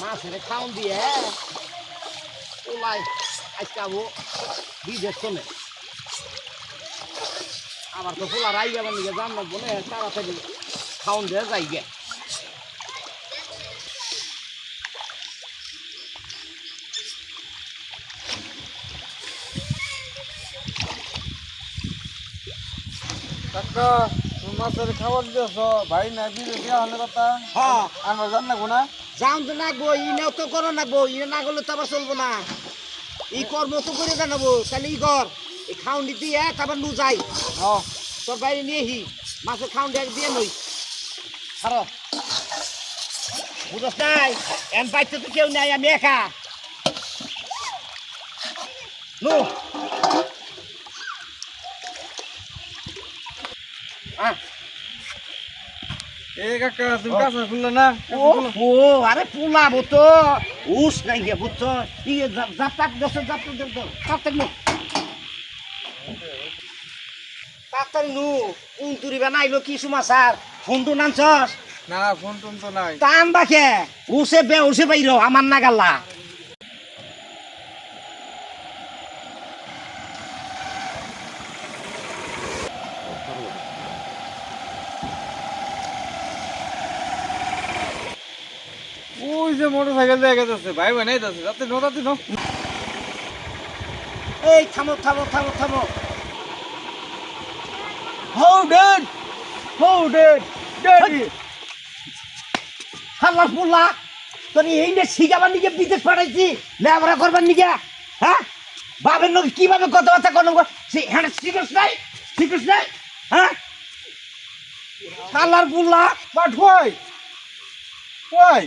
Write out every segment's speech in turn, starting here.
মাছের খাওন দিয়ে ওলাই আজকে আবো বিদেশ চলে। আবার তো পোলা রাই যাবার নিকে জান লাগবো না তাড়াতাড়ি খাওন দিয়ে যাই গে। মাছের খাবার দিয়েছ ভাই না বিলে দেওয়া হলে কথা? হ্যাঁ। আমরা জান না? যাও তো গো ইনেও তো করো গো ইনে না করলে তো আবার চলবো না। ই কর্ম তো করে জানাব তাহলে ই কর এই খাউন দিতে এক আবার নু যাই। ও তোর বাইরে নিয়ে হি মাছের খাউন দিয়ে দিয়ে নই। ছাড়ো। বুঝস নাই? এম পাইতে তো কেউ নাই আমি একা। নু। আহ এ কাকা তুমি কাছে খুললে না ও ও আরে পুলাবো তো। উস নাই গে বুঝছ? ইয়ে জাপাক দশ তাড়াতাড়ি নু। তাড়াতাড়ি নু কি নানছস না ফোন টোন তো নাই। টান বাকে। উসে বে উসে বাইরো আমার নাগাল্লা। দিয়ে গেছে ভাই বানাই যাচ্ছে যাতে নো যাতে নো এই, থামো থামো থামো থামো। পুল্লা তোর এই শিখাবার নিকে বিদেশ পাঠাইছি, লেবরা করবার নিকে হ্যাঁ? বাবের লোক কীভাবে কথাবার্তা কোনো হ্যাঁ শিখস নাই শিখস নাই হ্যাঁ? Pulla But why? Why?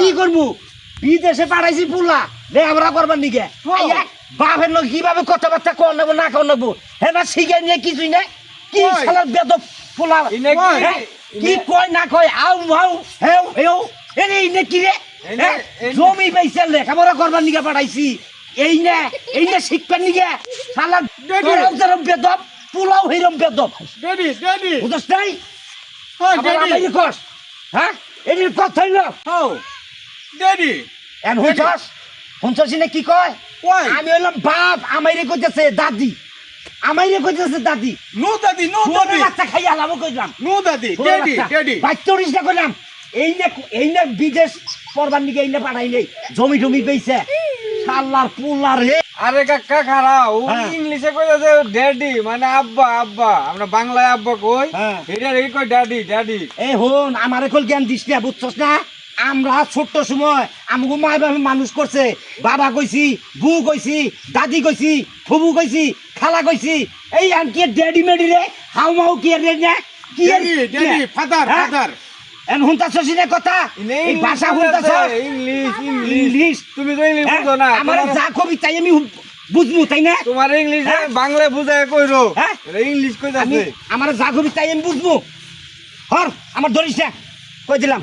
কি করব? বিদেশে পাঠাইছি লেবরা করবার নিকে বাপের লোক কীভাবে কথাবার্তা কর নেব না কর নেব? হ্যাঁ না শিখে নিয়ে কিছুই নাই। কি? শালার বেদব পোলা কি? কয় না কয়? আউ মাউ হেউ হেউ। এরে ইনে কি রে? জমি বেচে লেখাপড়া করবার নিকে পাঠাইছি। এই নে এই নে শিখবার নিকে শালা ডেডি। তোরাও যেরম বেদব পোলাও হেরম বেদব। বুঝছ নাই? হ্যাঁ? এটির কথা হইল হাউ ড্যাডি এন হুঁচস হুঁচস নে কি কয়? আমি হইলাম বাপ আমাইরে কইতেছে দাদি। আমাইরে কইতেছে দাদি। নো দাদি নো দাদি। বাচ্চা খাইয়া আলামও কইলাম। নো দাদি ড্যাডি ড্যাডি বাচ্চা। না কইলাম। এই নে এই নে বিদেশ পড়বার নিকে এই নে পাঠাই নেই জমি টমি পেয়েছে পুল্লার রে। আরে কাকা খারাপ ও হ্যাঁ। ইংলিশে কইতাছে ড্যাডি মানে আব্বা আব্বা। আমরা বাংলায় আব্বা কই? হ্যাঁ। এটা রে কই ড্যাডি ড্যাডি। এই হন আমার এখন জ্ঞান দিস না বুঝছস না? আমরা ছোট্ট সময় আমাকে মা বাবা মানুষ করছে। বাবা কইছি বউ কইছি দাদি কইছি ফুবু কইছি খালা কইছি। এই আনকি ড্যাডি মেডি রে হাউ মাউ কি রে না? কি ড্যাডি ড্যাডি ফাদার হ্যাঁ? ফাদার। এন হুনতাছস না কথা? এই ভাষা হুনতাছস। English English. তুমি তো ইংলিশ হ্যাঁ? বুঝো না। আমার যা কবি তাই আমি বুঝব তাই না? তোমার ইংলিশ হ্যাঁ? বাংলায় বুঝায় কইরো। হ্যাঁ? ইংলিশ আমি কইতাছে আমার যা কবি তাই আমি বুঝব হর আমার ধরিস না। কই দিলাম?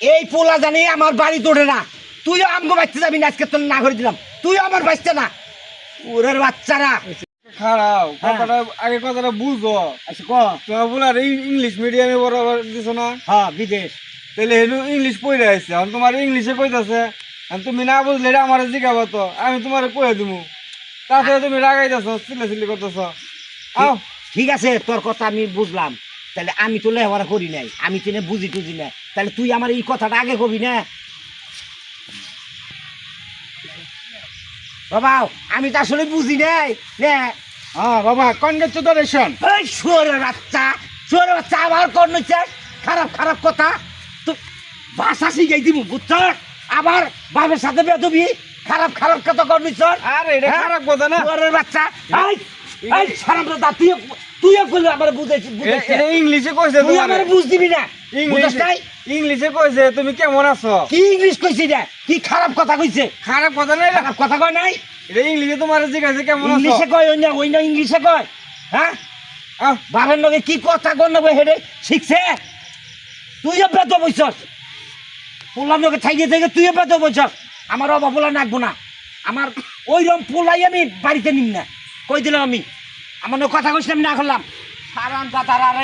এই পোলা জানি আমার বাড়ি তোড়ে না। তুইও আমগো বাঁচতে যাবি না আজকে তোর না করে দিলাম। তুইও আমার বাঁচতে না। ওরের বাচ্চারা। খারাপ। হ্যাঁ। কথাটা আগে কথাটা বুঝো। আচ্ছা ক? তোমার বলার ইংলিশ মিডিয়ামে বরাবর দিছো না? হ্যাঁ বিদেশ। তাহলে হেনু ইংলিশ পড়ে আসছে এখন তোমার ইংলিশে কইতাছে তুমি না বুঝলে আমার জিগাবো তো আমি তোমার কয়ে দিমু। তাছাড়া তুমি রাগাইতেছ চিল্লা চিল্লি করতেছ। আও। ঠিক আছে তোর কথা আমি বুঝলাম। তাহলে আমি তো লেখাপড়া করি নাই আমি তো বুঝি টুঝি না তাহলে তুই আমার এই কথাটা আগে কবি না? বাবা আমি তো আসলে বুঝি নাই। হ্যাঁ বাবা কংগ্রেচুলেশন এই শুয়োরের বাচ্চা শুয়োরের বাচ্চা আবার কর্ণ খারাপ খারাপ কথা। তো ভাষা শিখাই দিব বুঝছ? আবার বাবের সাথে বেদবি খারাপ খারাপ কথা কর্ণ আরে এটা হ্যাঁ? খারাপ কথা না। শুয়োরের বাচ্চা। এই কথা তুই তুইও বললি আমার বুঝাইছি বুঝাইছি। এটা ইংলিশে কইছে তুই আমার বুঝ দিবি না। ইংলিশ নাই? কইছে তুমি কেমন আছো? কি ইংলিশ কইছি রে কি খারাপ কথা কইছে? খারাপ কথা না এটা। খারাপ কথা কয় নাই? এটা ইংলিশে তোমার জিজ্ঞাসা কেমন আছো? ইংলিশে কয় অন্য অন্য ইংলিশে কয়? হ্যাঁ? বাবার লগে কি কথা কর নেব হেডে শিখছে? তুইও বেত বইছস। পোলার লগে থাইয়ে থেকে তুইও বেত বইছস। আমার অভাব পোলা নাকবো না। আমার ওইরকম পোলাই আমি বাড়িতে নিম না। কই দিলাম আমি? আমার কথা কইছিলাম না করলাম। সারান কথা আর